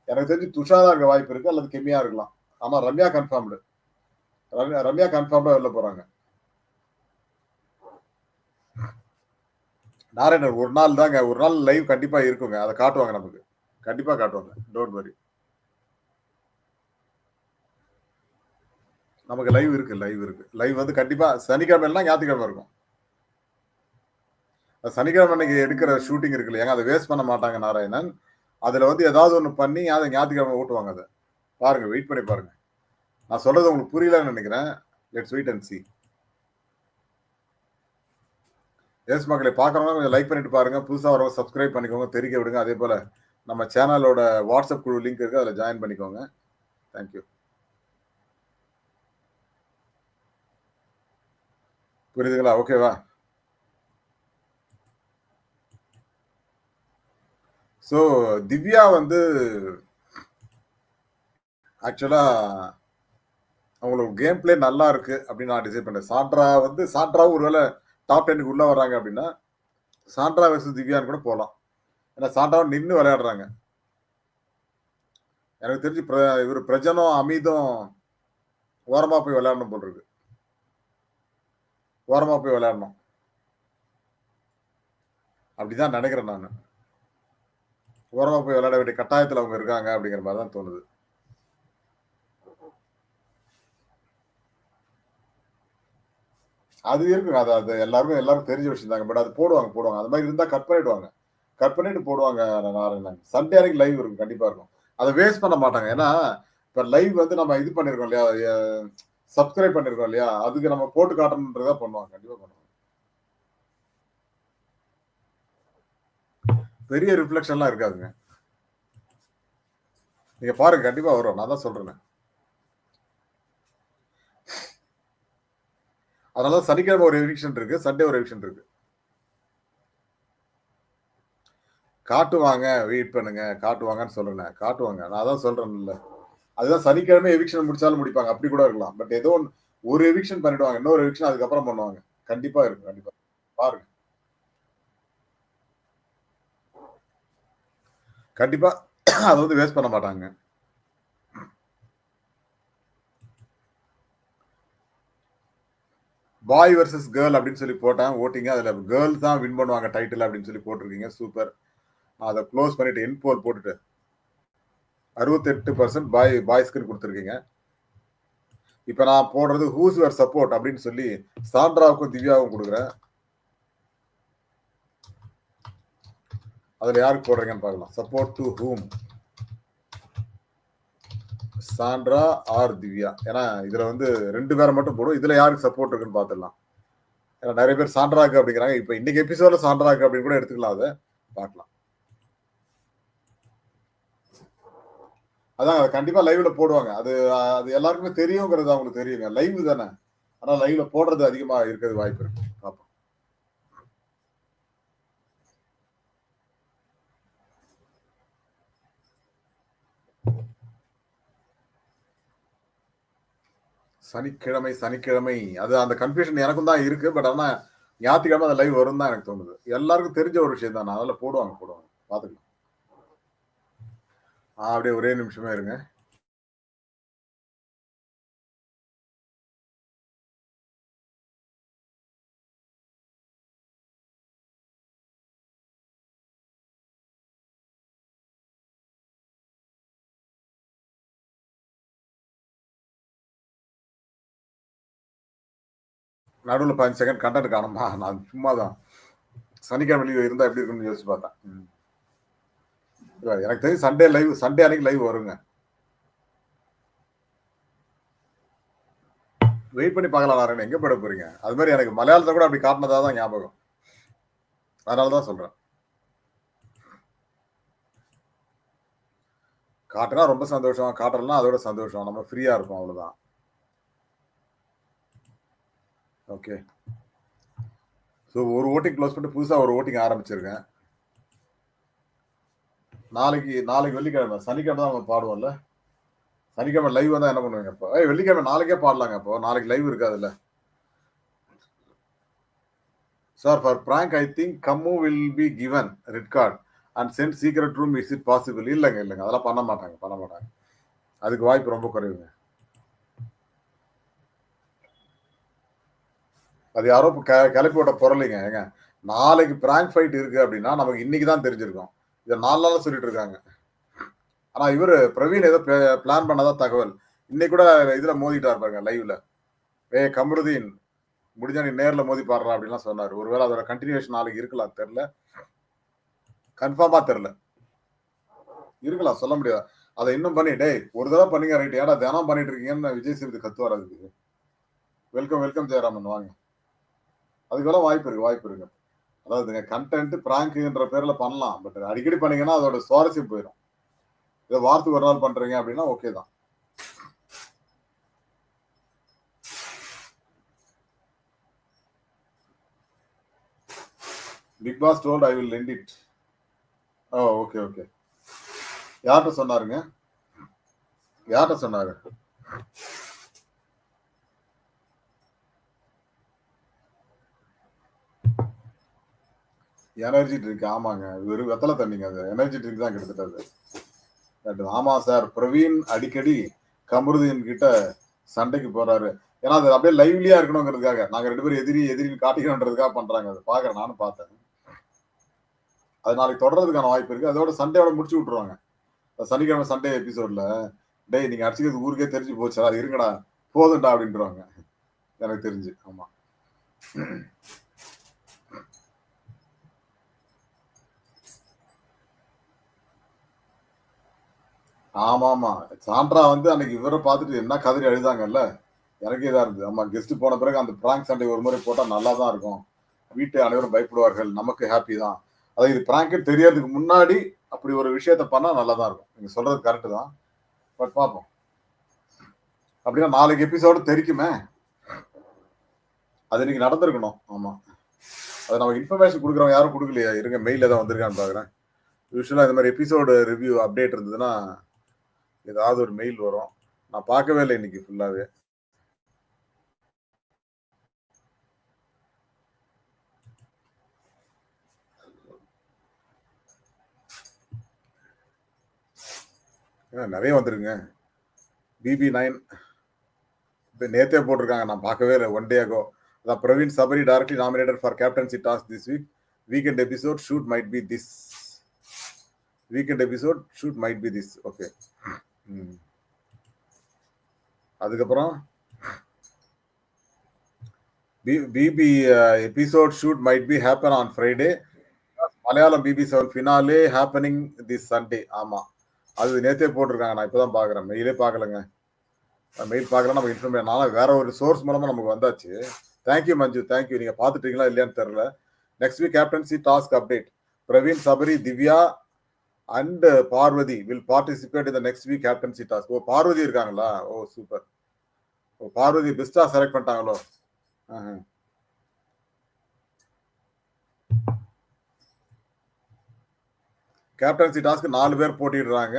எனக்கு தெரிஞ்சு துஷாரா இருக்க வாய்ப்பு இருக்கு அல்லது கெமியா இருக்கலாம். ஆனா ரம்யா கன்ஃபார்ம்டு ரம்யா ரம்யா கன்ஃபார்ம்டா வெளில போறாங்க. நாராயணர் ஒரு நாள் தாங்க ஒரு நாள் லைவ் கண்டிப்பா இருக்குங்க. அதை காட்டுவாங்க நமக்கு. கண்டிப்பா காட்டுவாங்க. டோன்ட் வரி நமக்கு லைவ் இருக்கு லைவ் இருக்கு. லைவ் வந்து கண்டிப்பா சனிக்கிழமை ஞாயிற்றுக்கிழமை இருக்கும். சனிக்கிழமை அன்னைக்கு எடுக்கிற ஷூட்டிங் இருக்கு இல்லையாங்க அதை வேஸ்ட் பண்ண மாட்டாங்க நாராயணன். அதில் வந்து ஏதாவது ஒன்று பண்ணி அதை ஞாயிற்றுக்கிழமை ஓட்டுவாங்க அதை. பாருங்க வெயிட் பண்ணி பாருங்க. நான் சொல்றது உங்களுக்கு புரியலன்னு நினைக்கிறேன். Let's wait and see yes மக்களை பார்க்குறவங்க கொஞ்சம் லைக் பண்ணிட்டு பாருங்க. புதுசாக வரவங்க சப்ஸ்கிரைப் பண்ணிக்கோங்க தெரிக்க விடுங்க. அதே போல் நம்ம சேனலோட வாட்ஸ்அப் குழு லிங்க் இருக்குது அதில் ஜாயின் பண்ணிக்கோங்க. தேங்க்யூ புரியுதுங்களா? ஓகேவா ஸோ திவ்யா வந்து ஆக்சுவலா அவங்களுக்கு கேம் பிளே நல்லா இருக்கு அப்படின்னு நான் டிசைட் பண்ணேன் சாண்ட்ரா வந்து சாண்ட்ராவும் ஒருவேளை டாப் டென்னுக்கு உள்ளே வராங்க அப்படின்னா சாண்ட்ரா வர்சஸ் திவ்யான்னு கூட போகலாம் ஏன்னா சாண்ட்ராவும் நின்று விளையாடுறாங்க. எனக்கு தெரிஞ்சு பிர இவர் பிரஜனும் அமிதும் ஓரமாக போய் விளையாடணும் போல் இருக்கு. ஓரமாக போய் விளையாடணும். அப்படிதான் நினைக்கிறேன் நான். ஓரமா போய் விளையாட வேண்டிய கட்டாயத்தில் அவங்க இருக்காங்க அப்படிங்கிற மாதிரி தான் தோணுது. அது இருக்கும் அது அது எல்லாருக்கும் எல்லாரும் தெரிஞ்ச விஷயம் தாங்க. பட் அது போடுவாங்க போடுவாங்க. அது மாதிரி இருந்தா கட் பண்ணிடுவாங்க. கட் பண்ணிட்டு போடுவாங்க நாராயணன் சண்டே அன்னைக்கு லைவ் இருக்கும். கண்டிப்பா இருக்கும். அதை வேஸ்ட் பண்ண மாட்டாங்க. ஏன்னா இப்ப லைவ் வந்து நம்ம இது பண்ணிருக்கோம் இல்லையா? சப்ஸ்கிரைப் பண்ணிருக்கோம் இல்லையா? அதுக்கு நம்ம போட்டு காட்டணுன்றதா பண்ணுவாங்க. கண்டிப்பா பண்ணுவாங்க. பெரிய ரிஃப்ளெக்ஷன்லாம் இருக்காதுங்க. நீங்க பாருங்க கண்டிப்பா வரும். நான் தான் சொல்றேன். அதனால சனிக்கிழமை ஒரு எவிக்ஷன் இருக்கு சண்டே ஒரு எவிக்ஷன் இருக்கு. காட்டுவாங்க வெயிட் பண்ணுங்க. காட்டுவாங்கன்னு சொல்லல காட்டுவாங்க நான் தான் சொல்றேன்ல. அதுதான் சனிக்கிழமை எவிக்ஷன் முடிச்சாலும் முடிப்பாங்க. அப்படி கூட இருக்கலாம். பட் ஏதோ ஒரு எவிக்ஷன் பண்ணிடுவாங்க. இன்னொரு எவிக்ஷன் அதுக்கப்புறம் பண்ணுவாங்க. கண்டிப்பா இருக்கும் கண்டிப்பா பாருங்க. கண்டிப்பா அதை வந்து வேஸ்ட் பண்ண மாட்டாங்க. பாய் வர்சஸ் கேர்ள் அப்படின்னு சொல்லி போட்டேன் ஓட்டிங்க. அதில் கேர்ள் தான் வின் பண்ணுவாங்க டைட்டில் அப்படின்னு சொல்லி போட்டிருக்கீங்க. சூப்பர் அதை க்ளோஸ் பண்ணிட்டு என் போல் போட்டுட்டு அறுபத்தெட்டு பர்சன்ட் பாய் பாய்ஸ்க்குன்னு கொடுத்துருக்கீங்க. இப்போ நான் போடுறது ஹூஸ் யுவர் சப்போர்ட் அப்படின்னு சொல்லி சாண்ட்ராவுக்கும் திவ்யாவுக்கும் கொடுக்குறேன். அதில் யாருக்கு போடுறீங்கன்னு பார்க்கலாம். Support to whom Sandra or Divya ஏன்னா இதில் வந்து ரெண்டு பேரை மட்டும் போடும் இதில் யாருக்கு சப்போர்ட் இருக்குன்னு பார்த்துடலாம். ஏன்னா நிறைய பேர் சாண்ட்ராக்கு அப்படிங்கிறாங்க. இப்போ இன்னைக்கு எபிசோட சாண்ட்ராக்கு அப்படின்னு கூட எடுத்துக்கலாம் அதை. பார்க்கலாம். அதான் கண்டிப்பா லைவ்ல போடுவாங்க. அது அது எல்லாருக்குமே தெரியுங்கிறது அவங்களுக்கு தெரியுங்க. லைவ் தானே. ஆனால் லைவ்ல போடுறது அதிகமாக இருக்கிறது வாய்ப்பு இருக்கு பார்ப்போம் சனிக்கிழமை சனிக்கிழமை. அது அந்த கன்ஃபியூஷன் எனக்கும் தான் இருக்கு. பட் ஆனா ஞாயிற்றுக்கிழமை அந்த லைவ் வரும் தான் எனக்கு தோணுது. எல்லாருக்கும் தெரிஞ்ச ஒரு விஷயம் தான். அதில் போடுவாங்க போடுவாங்க. பாத்துக்கலாம் அப்படியே ஒரே நிமிஷமே இருங்க. நடுவில் பதினஞ்சு செகண்ட் கண்டென்ட் காணுமா? நான் சும்மா தான் சனிக்கிழமை லீவ் இருந்தால் எப்படி இருக்குன்னு யோசிச்சு பார்த்தேன். எனக்கு தெரிஞ்சு சண்டே லைவ் சண்டே அன்னைக்கு லைவ் வருங்க. வெயிட் பண்ணி பார்க்கலாம் வரேன். எங்கே போட போறீங்க? அது மாதிரி எனக்கு மலையாளத்தை கூட அப்படி காட்டினதாக தான் ஞாபகம். அதனால தான் சொல்கிறேன் காட்டுனா ரொம்ப சந்தோஷம். காட்டலாம் அதோட சந்தோஷம். நம்ம ஃப்ரீயாக இருப்போம் அவ்வளோதான் ஓகே ஸோ ஒரு ஓட்டிங் க்ளோஸ் பண்ணிட்டு புதுசாக ஒரு ஓட்டிங் ஆரம்பிச்சிருக்கேன். நாளைக்கு நாளைக்கு வெள்ளிக்கிழமை. சனிக்கிழமை தான் நம்ம பாடுவோம்ல. சனிக்கிழமை லைவ் வந்தால் என்ன பண்ணுவீங்க இப்போ ஏய் வெள்ளிக்கிழமை நாளைக்கே பாடலாங்க இப்போ நாளைக்கு லைவ் இருக்காதுல்ல. Sir for prank I think Kammu will be given red card and sent secret room is it possible இல்லைங்க இல்லைங்க. அதெல்லாம் பண்ண மாட்டாங்க பண்ண மாட்டாங்க. அதுக்கு வாய்ப்பு ரொம்ப குறைவுங்க. அது யாரோ கிளப்பி விட்ட பொருளைங்க. ஏங்க நாளைக்கு பிராங்க் ஃபைட் இருக்கு அப்படின்னா நமக்கு இன்னைக்கு தான் தெரிஞ்சிருக்கோம். இதை நாலு நாளாக சொல்லிட்டு இருக்காங்க. ஆனால் இவர் பிரவீன் ஏதோ பிளான் பண்ணாத தகவல். இன்னைக்கு கூட இதில் மோதிட்டார் பாருங்க லைவ்ல ஏ கமருதீன் முடிஞ்சா நீ நேரில் மோதி பாடுறா அப்படின்லாம் சொன்னார். ஒருவேளை அதோட கண்டினியூஷன் நாளைக்கு இருக்கலாம் தெரில கன்ஃபார்மாக தெரில இருக்கலாம் சொல்ல முடியாது. அதை இன்னும் பண்ணி டேய் ஒரு தடவை பண்ணீங்க ரைட் ஏடா தினம் பண்ணிட்டு இருக்கீங்கன்னு விஜய் சேதுக்கு கத்து வராதுக்கு வெல்கம் வெல்கம் ஜெயராமன். வாங்க. அதுக்கெல்லாம் வாய்ப்பு இருக்கு வாய்ப்பு இருக்கு. அதாவது கண்டென்ட் பிராங்க்ன்ற பேர்ல பண்ணலாம் பட் அடிக்கடி பண்ணீங்கன்னா அதோட சுவாரஸ்யம் போயிடும் இதை வாரத்துக்கு ஒரு நாள் பண்றீங்க அப்படின்னா ஓகே தான். Bigg Boss told I will lend it oh okay okay யார்கிட்ட சொன்னாருங்க? யார்கிட்ட சொன்னாரு? எனர்ஜி ட்ரிங்க் ஆமாங்க. வெறும் வெத்தலை தண்ணிங்க அது. எனர்ஜி ட்ரிங்க் தான் கிட்டத்தட்ட ஆமா சார் பிரவீன் அடிக்கடி கமருதீன் கிட்ட சண்டைக்கு போறாரு. ஏன்னா அது அப்படியே லைவ்லியா இருக்கணுங்கிறதுக்காக. நாங்க ரெண்டு பேரும் எதிரி எதிரி காட்டிக்கணுன்றதுக்காக பண்றாங்க. அது பாக்குறேன் நானும் பார்த்தேன். அது நாளைக்கு தொடர்றதுக்கான வாய்ப்பு இருக்கு. அதோட சண்டையோட முடிச்சு விட்டுருவாங்க. சனிக்கிழமை சண்டே எபிசோட்ல டேய் நீங்க அடிச்சுக்கிறது ஊருக்கே தெரிஞ்சு போச்சு? அது இருங்கடா. போதும்டா அப்படின்றாங்க எனக்கு தெரிஞ்சு. ஆமா. ஆமா ஆமா சாண்ட்ரா வந்து அன்னைக்கு இவரை பார்த்துட்டு என்ன கதறி அழுதாங்கல்ல? எனக்கு இதா இருந்தது. ஆமா கெஸ்ட் போன பிறகு அந்த பிராங்க் சண்டை ஒரு முறை போட்டா நல்லா தான் இருக்கும். வீட்டு அனைவரும் பயப்படுவார்கள். நமக்கு ஹாப்பி தான். அதாவது இது பிராங்க் தெரியறதுக்கு முன்னாடி அப்படி ஒரு விஷயத்த பண்ணா நல்லா தான் இருக்கும். நீங்க சொல்றது கரெக்டு தான். பட் பார்ப்போம் அப்படின்னா நாளைக்கு எபிசோடு தெரிக்குமே? அது இன்னைக்கு நடந்திருக்கணும். ஆமா. அது நமக்கு இன்ஃபர்மேஷன் கொடுக்குறவங்க யாரும் கொடுக்கலையா? இருங்க மெயில தான் வந்திருக்கான்னு பாக்குறேன். யூஸ்வலாக இந்த மாதிரி எபிசோடு ரிவ்யூ அப்டேட் இருந்ததுன்னா ஏதாவது ஒரு மெயில் வரும். நான் பார்க்கவே இல்லை இன்னைக்கு ஃபுல்லாகவே நிறைய வந்துருங்க பிபி நைன் இப்போ நேத்தே போட்டிருக்காங்க. நான் பார்க்கவே இல்லை. ஒன் டே அகோ அதான் Praveen Sabari directly nominated for captaincy task this week weekend episode shoot might be this weekend episode shoot might be this okay அதுக்கப்புறம் BB episode shoot might be happen on Friday Malayalam BB seven finale happening this Sunday ஆமாம் அது நேற்றே போட்டிருக்காங்க. நான் இப்போ தான் பார்க்குறேன் மெயிலே பார்க்கலங்க mail பார்க்கல நம்ம இன்ஃபர்மேஷன் நான் வேற ஒரு சோர்ஸ் மூலமாக நமக்கு வந்தாச்சு. தேங்க்யூ மஞ்சு. தேங்க்யூ நீங்கள் பார்த்துட்டீங்களா இல்லையான்னு தெரில next week captaincy task update Praveen Sabari Divya and Parvathy will participate இந்த next week captaincy task oh Parvathy இருக்காங்களா? ஓ சூப்பர் ஓ பார்வதி பெஸ்டா செலக்ட் பண்ணிட்டாங்களோ? கேப்டன்சி டாஸ்க் நாலு பேர் போட்டிடுறாங்க.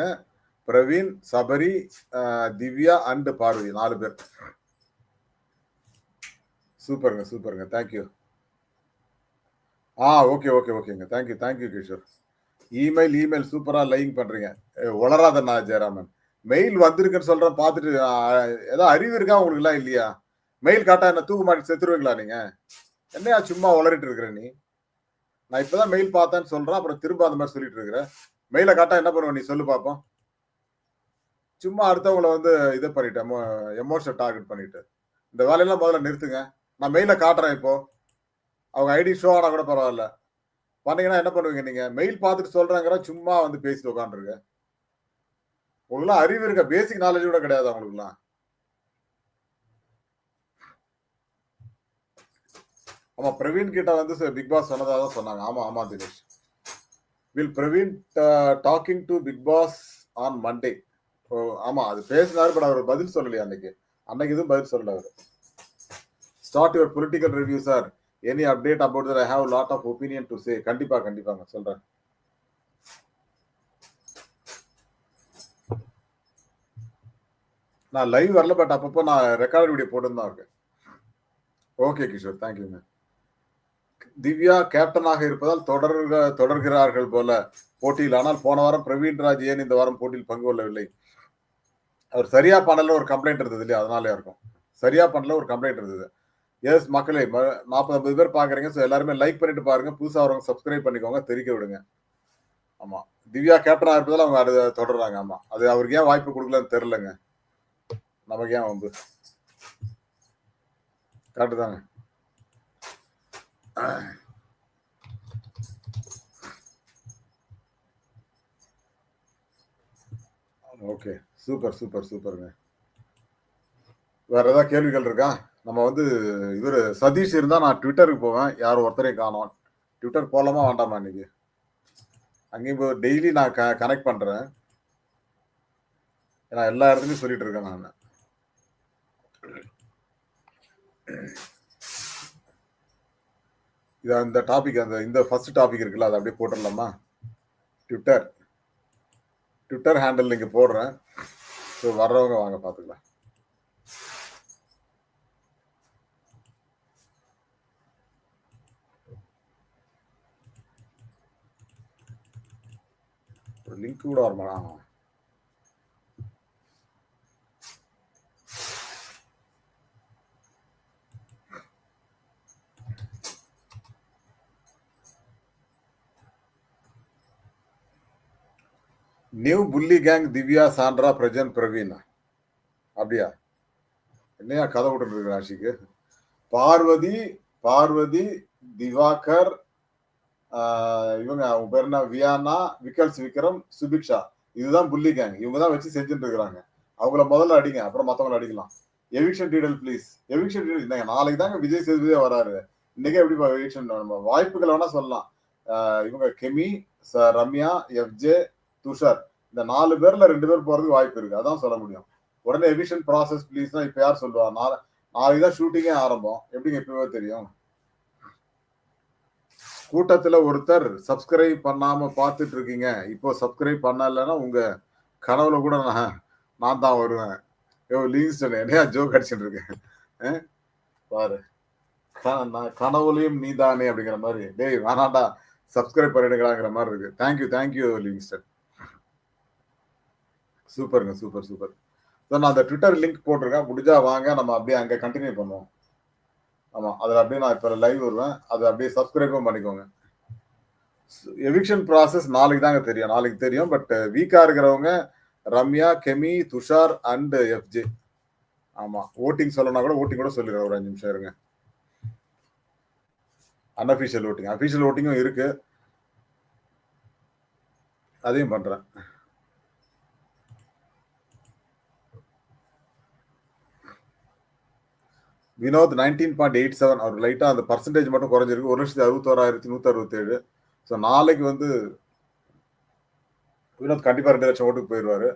பிரவீன் சபரி திவ்யா அண்ட் பார்வதி நாலு பேர். சூப்பருங்க சூப்பருங்க தேங்க்யூ ஆ ஓகே ஓகே ஓகேங்க thank you thank you Kishore email email சூப்பரா லைங் பண்றீங்க. வளராத நான் ஜெயராமன். மெயில் வந்திருக்குன்னு சொல்றேன் பார்த்துட்டு ஏதோ அறிவு இருக்கா உங்களுக்கு எல்லாம் இல்லையா? மெயில் காட்டா என்ன தூக்க மாட்டி செத்துருவீங்களா நீங்க? என்னையா சும்மா உளறிட்டு இருக்கிற நீ? நான் இப்பதான் மெயில் பார்த்தேன்னு சொல்றேன் அப்புறம் திரும்ப அந்த மாதிரி சொல்லிட்டு இருக்கிறேன் மெயில காட்டா என்ன பண்ணுவ நீ சொல்லு பார்ப்போம் சும்மா அடுத்தவங்களை வந்து இதை பண்ணிட்டேன் எமோஷன் டார்கெட் பண்ணிட்டு. இந்த வேலையெல்லாம் முதல்ல நிறுத்துங்க. நான் மெயில காட்டுறேன் இப்போ. அவங்க ஐடி ஷோ ஆனால் கூட பரவாயில்ல. பண்ணீங்கன்னா என்ன பண்ணுவீங்க? நீங்க மெயில் பார்த்துட்டு சொல்றாங்கிற சும்மா வந்து பேசிட்டு உட்காந்துருங்க உங்களுக்குலாம் அறிவு இருக்க பேசிக் நாலேஜ் கூட கிடையாது அவங்களுக்குலாம். ஆமா பிரவீன் கிட்ட வந்து பிக் பாஸ் சொன்னதா தான் சொன்னாங்க. ஆமா ஆமா Dinesh. Will Praveen talking to Bigg Boss on Monday ஆமா அது பேசினாரு பட் அவர் பதில் சொல்லலையா அன்னைக்கு. அன்னைக்கு எதுவும் பதில் சொல்லல அவர். Start your political review sir any update about that I have lot of opinion to say கண்டிப்பா கண்டிப்பாங்க சொல்றேன். நான் லைவ் வரல பட் அப்பப்போ நான் ரெக்கார்ட் வீடியோ போட்டு தான் இருக்கேன் ஓகே கிஷோர் தேங்க்யூங்க திவ்யா கேப்டனாக இருப்பதால் தொடர் தொடர்கிறார்கள் போல போட்டியில். ஆனால் போன வாரம் பிரவீன் ராஜ் ஏன் இந்த வாரம் போட்டியில் பங்கு கொள்ளவில்லை? அவர் சரியா பண்ணல ஒரு கம்ப்ளைண்ட் இருந்தது இல்லையா? அதனாலே இருக்கும். சரியா பண்ணல ஒரு கம்ப்ளைண்ட் இருந்தது. எஸ் மக்களே நாற்பது ஐம்பது பேர் பாக்குறீங்க ஸோ எல்லாருமே லைக் பண்ணிட்டு பாருங்க. புதுசாக வரவங்க சப்ஸ்கிரைப் பண்ணிக்கோங்க தெரிவிக்க விடுங்க. ஆமாம் திவ்யா கேப்டனாக இருப்பதால் அவங்க அது தொடர்றாங்க ஆமாம் அது அவருக்கு ஏன் வாய்ப்பு கொடுக்கலன்னு தெரிலங்க நமக்கு ஏன் வந்து? கரெக்டு தாங்க ஓகே சூப்பர் சூப்பர் சூப்பருங்க வேற ஏதாவது கேள்விகள் இருக்கா? நம்ம வந்து இவர் சதீஷ் இருந்தா நான் ட்விட்டருக்கு போவேன். யார் ஒருத்தரையும் காணோம். ட்விட்டர் போகலாமா வேண்டாமா இன்னைக்கு? அங்கேயும் இப்போ டெய்லி நான் க கனெக்ட் பண்றேன். ஏன்னா எல்லா இடத்துலையும் சொல்லிட்டு இருக்கேன் நான். இது அந்த டாபிக் அந்த இந்த ஃபர்ஸ்ட் டாபிக் இருக்குல்ல அதை அப்படியே போட்டுடலாமா? ட்விட்டர் ட்விட்டர் ஹேண்டில் இங்கே போடுறேன். ஸோ வர்றவங்க வாங்க பார்த்துக்கலாம் ஒரு லிங்க் கூட வரமாடா. நியூ புள்ளி கேங் திவ்யா சாண்ட்ரா பிரஜன் பிரவீன் அப்படியா? என்னையா கதை விட்டு இருக்கு ராஷிக்கு பார்வதி பார்வதி திவாகர் இவங்க அவங்க பேர் என்ன? வியானா விக்கல்ஸ் விக்ரம் சுபிக்ஷா. இதுதான் புள்ளி கேங் இவங்க தான் வச்சு செஞ்சுட்டு இருக்கிறாங்க அவங்கள முதல்ல அடிங்க அப்புறம் மற்றவங்கள அடிக்கலாம். Eviction detail please eviction detail நாளைக்கு தாங்க விஜய் சேதுபதியே வராரு. இன்னைக்கே எப்படி எவிக்ஷன்? வாய்ப்புகள் வேணா சொல்லலாம். இவங்க கெமி ரம்யா எஃப்ஜே துஷார். இந்த நாலு பேர்ல ரெண்டு பேர் போறதுக்கு வாய்ப்பு இருக்கு. அதான் சொல்ல முடியும். உடனே எவிஷன் ப்ராசஸ் ப்ளீஸ் தான் இப்போ யார் சொல்லுவா? நாளைக்கு தான் ஷூட்டிங்கே ஆரம்பம். எப்படிங்க இப்பவே தெரியும்? கூட்டத்துல ஒருத்தர் சப்ஸ்கிரைப் பண்ணாம பார்த்துட்டு இருக்கீங்க இப்போ சப்ஸ்கிரைப் பண்ணலைன்னா உங்க கனவுல கூட நான் நான் தான் வருவேன். யோ லீங்ஸ்டன் என்னையா ஜோக் அடிச்சுட்டு இருக்கேன் பாரு. கனவுலையும் நான் தானே நீதானே அப்படிங்கிற மாதிரி. டேய் வேணாண்டா சப்ஸ்கிரைப் பண்ணிடுங்களாங்கிற மாதிரி இருக்கு. தேங்க்யூ தேங்க்யூ லிங்ஸ்டர் சூப்பருங்க சூப்பர் சூப்பர். சார் நான் அந்த ட்விட்டர் லிங்க் போட்டிருக்கேன். முடிஞ்சா வாங்க நம்ம அப்படியே அங்கே கண்டினியூ பண்ணுவோம். ஆமாம் அதில் அப்படியே நான் இப்போ லைவ் வருவேன். அதை அப்படியே சப்ஸ்கிரைபும் பண்ணிக்கோங்க. எவிக்ஷன் ப்ராசஸ் நாளைக்கு தாங்க தெரியும். நாளைக்கு தெரியும் பட் வீக்காக இருக்கிறவங்க ரம்யா கெமி துஷார் அண்ட் எஃப்ஜே ஆமாம் ஓட்டிங் சொல்லணும்னா கூட ஓட்டிங் கூட சொல்லிடுறேன் ஒரு அஞ்சு நிமிஷம் இருங்க. அன்அஃபிஷியல் ஓட்டிங் அஃபிஷியல் ஓட்டிங்கும் இருக்குது அதையும் பண்ணுறேன் Vinoth nineteen point eight seven அவர் லைட்டாக அந்த பர்சன்டேஜ் மட்டும் குறைஞ்சிருக்கு. ஒரு லட்சத்தி அறுபத்தோராயிரத்தி நூற்றி அறுபத்தேழு ஸோ நாளைக்கு வந்து வினோத் கண்டிப்பாக ரெண்டு லட்சம் ஓட்டுக்கு போயிடுவாரு.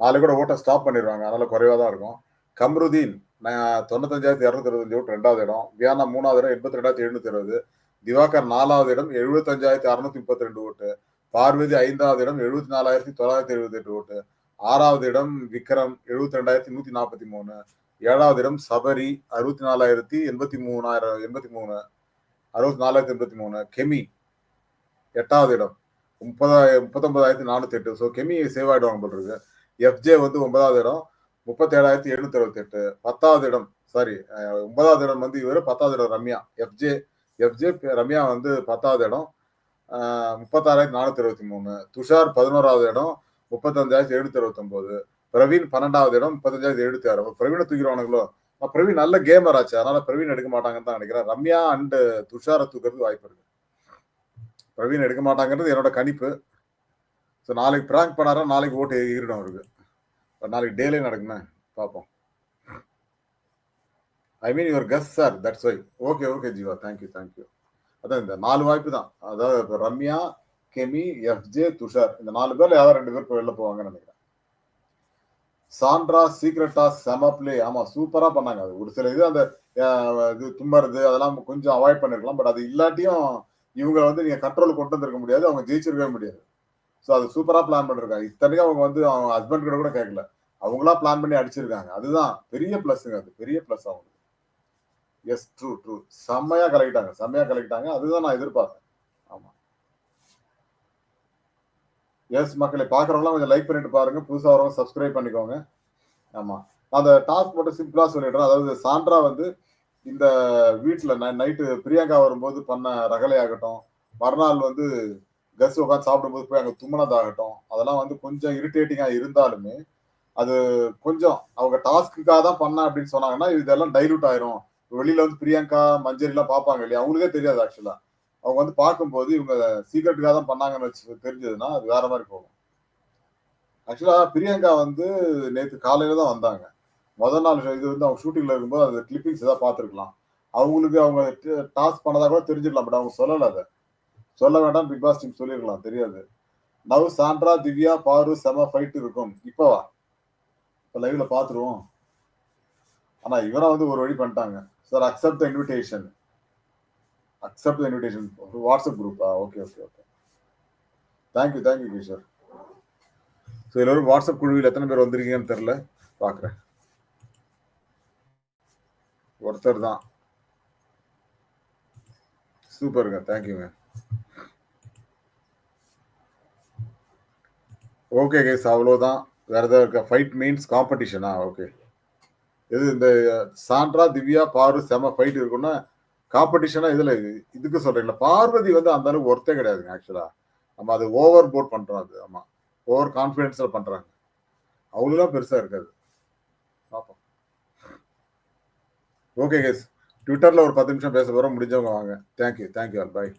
நாளைக்கு கூட ஓட்டை ஸ்டாப் பண்ணிடுவாங்க. அதனால் குறைவாக தான் இருக்கும். கம்ருதீன் நான் தொண்ணூத்தஞ்சாயிரத்தி இரநூத்தி இருபத்தஞ்சு ஓட்டு ரெண்டாவது இடம். வியானா மூணாவது இடம் எண்பத்தி ரெண்டாயிரத்தி எழுநூத்தி இருபது திவாகர் நாலாவது இடம் எழுபத்தஞ்சாயிரத்தி அறுநூத்தி முப்பத்தி ரெண்டு ஓட்டு. பார்வதி ஐந்தாவது இடம் எழுபத்தி நாலாயிரத்தி தொள்ளாயிரத்தி எழுபத்தி எட்டு ஓட்டு. ஆறாவது இடம் விக்ரம் எழுபத்தி ரெண்டாயிரத்தி நூத்தி நாற்பத்தி மூணு. ஏழாவது இடம் சபரி அறுபத்தி நாலாயிரத்தி எண்பத்தி மூணாயிரம் எண்பத்தி மூணு அறுபத்தி நாலாயிரத்தி எண்பத்தி மூணு கெமி. எட்டாவது இடம் முப்பதாயிரம் முப்பத்தொன்பதாயிரத்தி நானூற்றி எட்டு ஸோ கெமி சேவ் ஆயிடுவாங்க போல் இருக்கு. எஃப்ஜே வந்து ஒன்பதாவது இடம் முப்பத்தேழாயிரத்தி எழுநூத்தி அறுபத்தி எட்டு பத்தாவது இடம் சாரி ஒன்பதாவது இடம் வந்து இவர் பத்தாவது இடம் ரம்யா. எஃப்ஜே எஃப்ஜே ரம்யா வந்து பத்தாவது இடம் முப்பத்தாறாயிரத்தி நானூற்றி இருபத்தி மூணு. துஷார் பதினோராவது இடம் முப்பத்தஞ்சாயிரத்தி எழுநூத்தி அறுபத்தொம்போது பிரவீன் பன்னெண்டாவது இடம் முப்பத்தஞ்சாவது எழுபத்தி ஆறு பிரவீனை தூக்கிறவனுங்களோ பிரவீன் நல்ல கேமர் ஆச்சு. அதனால பிரவீன் எடுக்க மாட்டாங்கன்னு தான் நினைக்கிறேன். ரம்யா அண்ட் துஷாரை தூக்கிறதுக்கு வாய்ப்பு இருக்கு. பிரவீன் எடுக்க மாட்டாங்கிறது என்னோட கணிப்பு. ஸோ நாளைக்கு ப்ராங்க் பண்ணாரா நாளைக்கு ஓட்டு ஈரிடும் அவருக்கு. நாளைக்கு டேலே நடக்குமே பார்ப்போம் I mean your guess sir that's why okay okay Jeeva thank you thank you அதான் இந்த நாலு வாய்ப்பு தான். அதாவது இப்போ ரம்யா கெமி எஃப்ஜே துஷார். இந்த நாலு பேர்ல யாராவது ரெண்டு பேர் வெளில போவாங்கன்னு நினைக்கிறேன். சாண்ட்ரா சீக்ரெட்டா செம பிளே ஆமா சூப்பரா பண்ணாங்க அது. ஒரு சில இது அந்த இது தும்மறது அதெல்லாம் கொஞ்சம் அவாய்ட் பண்ணிருக்கலாம். பட் அது இல்லாட்டியும் இவங்க வந்து நீங்க கண்ட்ரோல் கொண்டு வந்திருக்க முடியாது. அவங்க ஜெயிச்சிருக்கவே முடியாது. ஸோ அது சூப்பரா பிளான் பண்ணிருக்காங்க. இத்தனைக்கும் அவங்க வந்து அவங்க ஹஸ்பண்ட் கிட்ட கூட கேட்கல அவங்களா பிளான் பண்ணி அடிச்சிருக்காங்க. அதுதான் பெரிய பிளஸ்ங்க அது. பெரிய பிளஸ் அவங்களுக்கு எஸ் ட்ரூ ட்ரூ செம்மையா கலக்கிட்டாங்க. செம்மையா கலக்கிட்டாங்க. அதுதான் நான் எதிர்பார்த்தேன். ஆமா. எஸ் மக்களை பார்க்குறவங்களாம் கொஞ்சம் லைக் பண்ணிட்டு பாருங்க. புதுசாக வரவங்க சப்ஸ்கிரைப் பண்ணிக்கோங்க. ஆமாம் அந்த டாஸ்க் மட்டும் சிம்பிளாக சொல்லிடுறேன். அதாவது சாண்ட்ரா வந்து இந்த வீட்டுல நைட்டு பிரியங்கா வரும்போது பண்ண ரகலையாகட்டும் மறுநாள் வந்து கஸ் உட்காந்து சாப்பிடும்போது போய் அங்கே தும்மினதாகட்டும். அதெல்லாம் வந்து கொஞ்சம் இரிட்டேட்டிங்காக இருந்தாலுமே அது கொஞ்சம் அவங்க டாஸ்க்குக்காக தான் பண்ண அப்படின்னு சொன்னாங்கன்னா இதெல்லாம் டைலூட் ஆயிரும். வெளியில வந்து பிரியங்கா மஞ்சரிலாம் பார்ப்பாங்க இல்லையா? அவங்களுக்கே தெரியாது ஆக்சுவலாக அவங்க வந்து பார்க்கும்போது இவங்க சீக்கிரட்டுக்காக தான் பண்ணாங்கன்னு வச்சு தெரிஞ்சதுன்னா அது வேற மாதிரி போகும். ஆக்சுவலாக பிரியங்கா வந்து நேற்று காலையில தான் வந்தாங்க. முதல் நாள் இது வந்து அவங்க ஷூட்டிங்ல இருக்கும்போது அது கிளிப்பிங்ஸ் ஏதாவது பார்த்துருக்கலாம். அவங்களுக்கு அவங்க டாஸ்க் பண்ணதா கூட தெரிஞ்சிடலாம் பட் அவங்க சொல்லலை அதை. சொல்ல வேண்டாம் பிக் பாஸ் டீம் சொல்லிருக்கலாம் தெரியாது. நவ் சாண்ட்ரா திவ்யா பாரு செம ஃபைட் இருக்கும். இப்போவா இப்போ லைவ்ல பார்த்துருவோம். ஆனால் இவரை வந்து ஒரு வழி பண்ணிட்டாங்க. Sir accept the invitation accept invitation WhatsApp குரூப்பா okay okay okay thank you thank you Kishore so எல்லோரும் வாட்ஸ்அப் குழுவில் எத்தனை பேர் வந்திருக்கீங்கன்னு தெரில பார்க்குறேன் ஒருத்தர் தான். சூப்பருங்க தேங்க்யூங்க ஓகே கேஸ் அவ்வளோதான் வேற ஏதாவது இருக்கா? ஃபைட் மீன்ஸ் காம்படிஷனா ஓகே இது இந்த சாண்ட்ரா திவ்யா பாரு செம ஃபைட் இருக்குன்னா காம்படிஷனா இதுல இதுக்கு சொல்றீங்களா பார்வதி வந்து அந்த அளவுக்கு ஒர்த்தே கிடையாதுங்க ஆக்சுவலா நம்ம அது ஓவர் போட் பண்றோம் அது ஆமா. ஓவர் கான்பிடன்ஸ்ல பண்றாங்க. அவ்வளோதான் பெருசா இருக்காது. பார்ப்போம் ஓகே கேஸ் ட்விட்டர்ல ஒரு பத்து நிமிஷம் பேச போறோம் முடிஞ்சவங்க வாங்க. தேங்க்யூ தேங்க்யூ ஆல் பாய்